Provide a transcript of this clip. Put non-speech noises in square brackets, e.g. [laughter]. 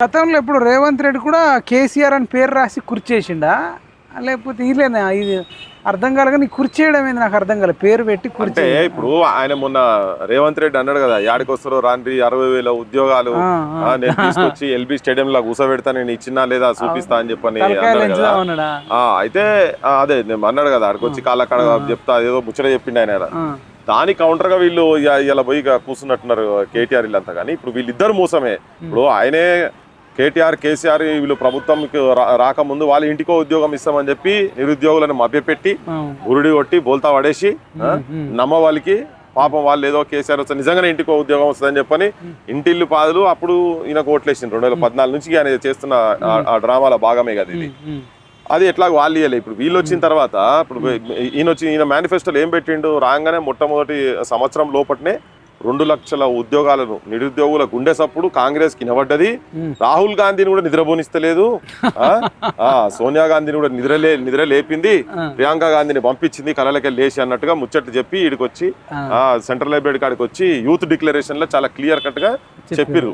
గతంలో ఇప్పుడు రేవంత్ రెడ్డి కూడా కేసీఆర్ అని పేరు రాసి కుర్చేసిండా లేకపోతే ఇలేనా ఇది అర్థం కాలేక నీ కుర్చేయడం ఏంది నాకు అర్థం కాలేదు పేరు పెట్టి అంటే కుర్చే ఇప్పుడు ఆయన మొన్న రేవంత్ రెడ్డి అన్నాడు కదా యాడికి వస్తారో రాండి అరవై వేల ఉద్యోగాలు ఆ, నేను తీసుకొచ్చి ఎల్బీ స్టేడియం లో కూసబెడతా నేను ఇచ్చినా లేదా చూపిస్తా అని చెప్పని తలకాయలు అన్నాడు కదా. ఉన్నాడా ఆ, అయితే ఆ, అదే నేను అన్నాడు కదా ఆడికి వచ్చి కాళ్ళ కాడ చెప్తా ఏదో ముచ్చట చెప్పిండు ఆయన. దాని కౌంటర్గా వీళ్ళు ఇలా పోయి ఇక కూర్చున్నట్టున్నారు కేటీఆర్ వీళ్ళంతా. కానీ ఇప్పుడు వీళ్ళిద్దరు మోసమే. ఇప్పుడు ఆయనే కేటీఆర్ కేసీఆర్ వీళ్ళు ప్రభుత్వంకి రా- రాకముందు వాళ్ళ ఇంటికో ఉద్యోగం ఇస్తామని చెప్పి నిరుద్యోగులను మభ్యపెట్టి బురుడి కొట్టి బోల్తా పడేసి నమ్మ వాళ్ళకి పాపం వాళ్ళు ఏదో కేసీఆర్ వస్తే నిజంగానే ఇంటికో ఉద్యోగం వస్తుందని చెప్పని ఇంటిల్లు పాదులు అప్పుడు ఈయనకు ఓట్లేసింది రెండు వేల పద్నాలుగు నుంచి ఆయన చేస్తున్న ఆ- ఆ డ్రామాల భాగమే కదా ఇది. అది ఎట్లా వాళ్ళు ఇవ్వలే ఇప్పుడు వీళ్ళు వచ్చిన తర్వాత ఇప్పుడు ఈయన వచ్చి ఈయన మేనిఫెస్టోలో ఏం పెట్టిండు? రాగానే మొట్టమొదటి సంవత్సరం లోపట్నే రెండు లక్షల ఉద్యోగాలను నిరుద్యోగుల గుండె సప్పుడు కాంగ్రెస్కి నిలబడ్డది రాహుల్ గాంధీని కూడా నిద్రపోనిస్తలేదు. [laughs] ఆ? ఆ, సోనియా గాంధీని కూడా నిద్రలే నిద్ర లేపింది. ప్రియాంక గాంధీని పంపించింది కళలకి లేచి అన్నట్టుగా ముచ్చట్లు చెప్పి ఇడికి వచ్చి సెంట్రల్ లైబ్రరీ కాడికి వచ్చి యూత్ డిక్లరేషన్లో చాలా క్లియర్ కట్గా చెప్పిర్రు.